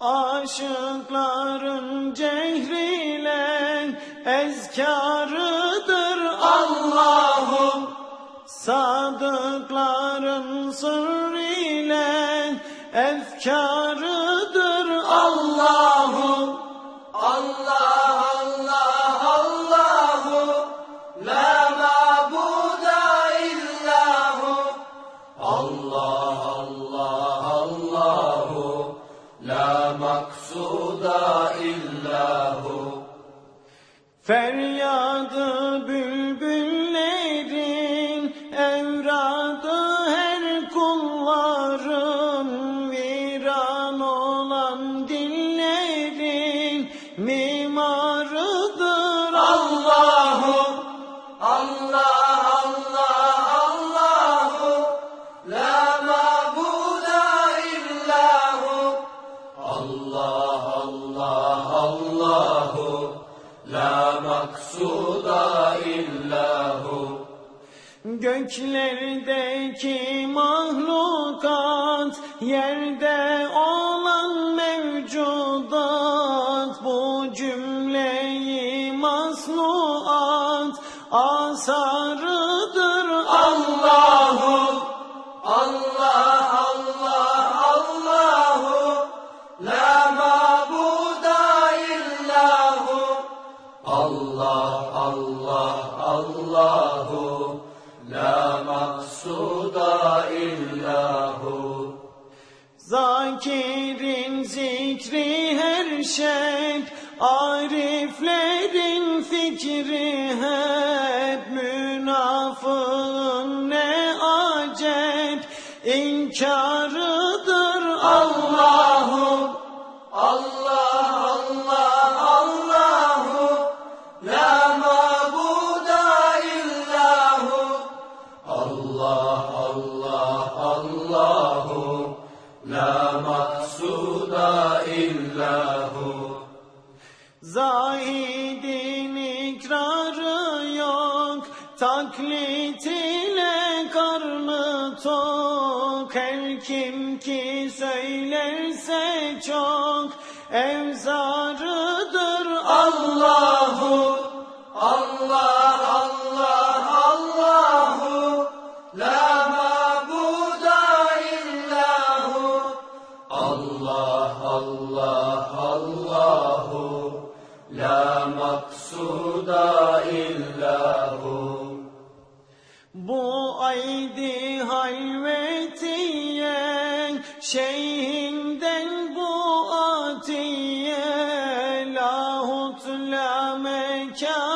Aşıkların cehriyle ezkarıdır Allah'ım. Sadıkların sırrıyla efkarıdır Allah'ım. Allah Allah Allahu La mabuda illahu Allah Allah Feryadı bülbüllerin evradı maksuda illahu. Göklerdeki mahlukat Yerde olan mevcudat. Bu cümleyi masnuat Asarıdır maksuda illahu. Zakirin zikri her şey Ariflerin fikri hep. Münafığın ne acep inkarıdır Allah'ım Zahidin ikrarı yok Taklit ile karnı tok. Her kim ki söylerse çok Evzarıdır Allahu. Allah Allah Allahu. La mabuda illahu. Allah maksuda illahu. Bu aydi halvetiye Şeyhinden bu atiye Lahut la mekaniye